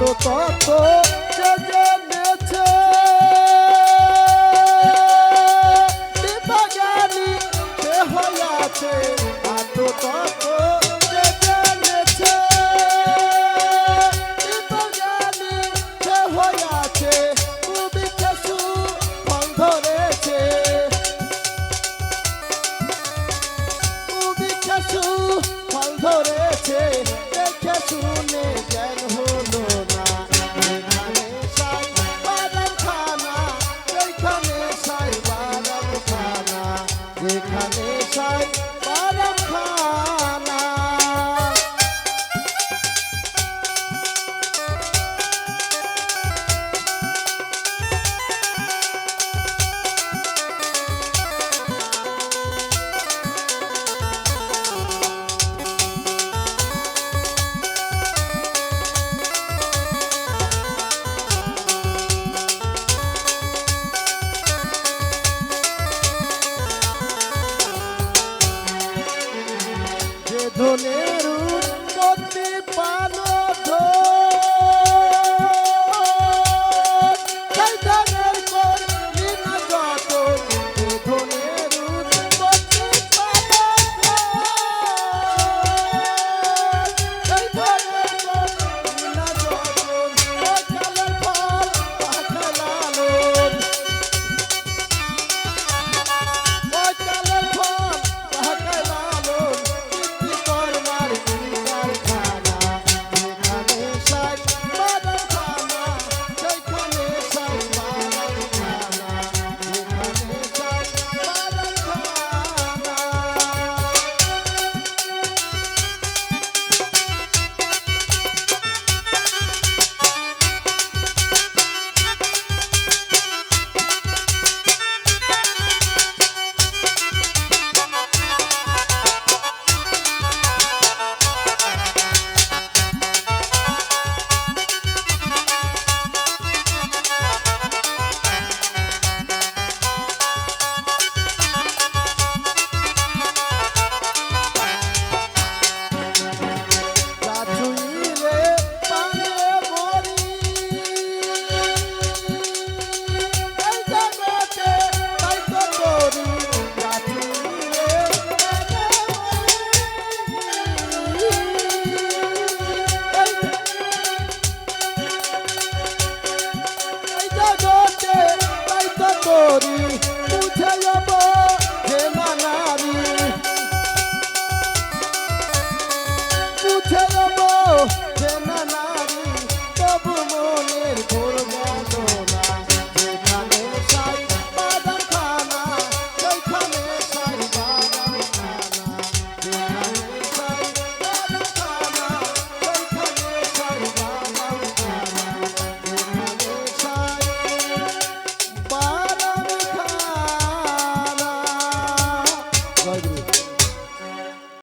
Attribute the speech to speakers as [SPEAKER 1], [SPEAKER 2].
[SPEAKER 1] যত তত জেনেছে। বাগানি সে হয়ে আছে তত যেখানে সাই পারাম খা ধনে Lord.